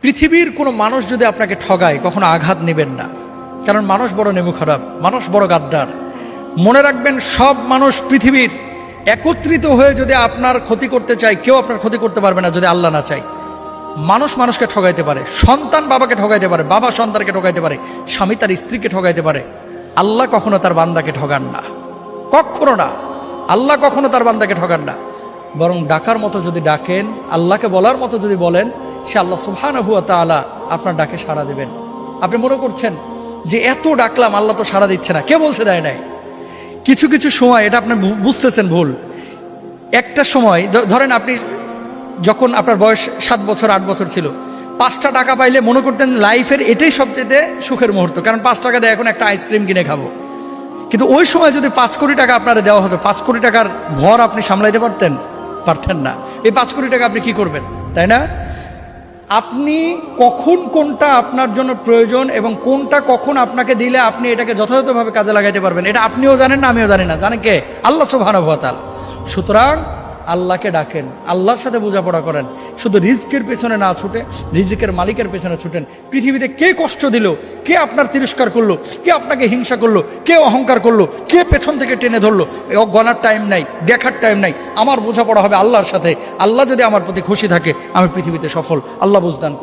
পৃথিবীর কোনো মানুষ যদি আপনাকে ঠগায়, কখনো আঘাত নেবেন না। কারণ মানুষ বড় নেমু খারাপ মানুষ বড় গাদ্দার। মনে রাখবেন, সব মানুষ পৃথিবীর একত্রিত হয়ে যদি আপনার ক্ষতি করতে চায়, কেউ আপনার ক্ষতি করতে পারবে না যদি আল্লাহ না চায়। মানুষ মানুষকে ঠগাইতে পারে, সন্তান বাবাকে ঠগাইতে পারে, বাবা সন্তানকে ঠগাইতে পারে, স্বামী তার স্ত্রীকে ঠগাইতে পারে। আল্লাহ কখনো তার বান্দাকে ঠগান না। কখনো না। আল্লাহ কখনো তার বান্দাকে ঠগান না। বরং ডাকার মতো যদি ডাকেন, আল্লাহকে বলার মতো যদি বলেন সে আল্লাহ সুহান হুয়া তালা আপনার ডাকে সাড়া দেবেন। আপনি মনে করছেন যে এত ডাকলাম, আল্লাহ তো সাড়া দিচ্ছে না। কে বলছে দেয় নাই? কিছু কিছু সময়, এটা আপনি বুঝতেছেন ভুল। একটা সময় ধরেন আপনি যখন আপনার বয়স সাত বছর, আট বছর ছিল, পাঁচটা টাকা পাইলে মনে করতেন লাইফের এটাই সবচেয়ে সুখের মুহূর্ত, কারণ পাঁচ টাকা দেয়, এখন একটা আইসক্রিম কিনে খাব। কিন্তু ওই সময় যদি পাঁচ কোটি টাকা আপনারা দেওয়া হতো, পাঁচ কোটি টাকার ভর আপনি সামলাইতে পারতেন পারতেন না। এই পাঁচ কোটি টাকা আপনি কি করবেন, তাই না? আপনি কখন কোনটা আপনার জন্য প্রয়োজন এবং কোনটা কখন আপনাকে দিলে আপনি এটাকে যথাযথভাবে কাজে লাগাইতে পারবেন? এটা আপনিও জানেন না, আমিও জানি না। জানেন কে? আল্লাহ সুবহানাহুয়াতাল সুতরাং আল্লাহকে ডাকেন, আল্লাহর সাথে বোঝাপড়া করেন। শুধু রিজকের পেছনে না ছুটে, রিজিকের মালিকের পেছনে ছুটেন। পৃথিবীতে কে কষ্ট দিল, কে আপনার তিরস্কার করল, কে আপনাকে হিংসা করল, কে অহংকার করল, কে পেছন থেকে টেনে ধরলো গণার টাইম নাই, দেখার টাইম নাই, আমার বোঝাপড়া হবে আল্লাহর সাথে। আল্লাহ যদি আমার প্রতি খুশি থাকে, আমি পৃথিবীতে সফল। আল্লাহ বুঝদান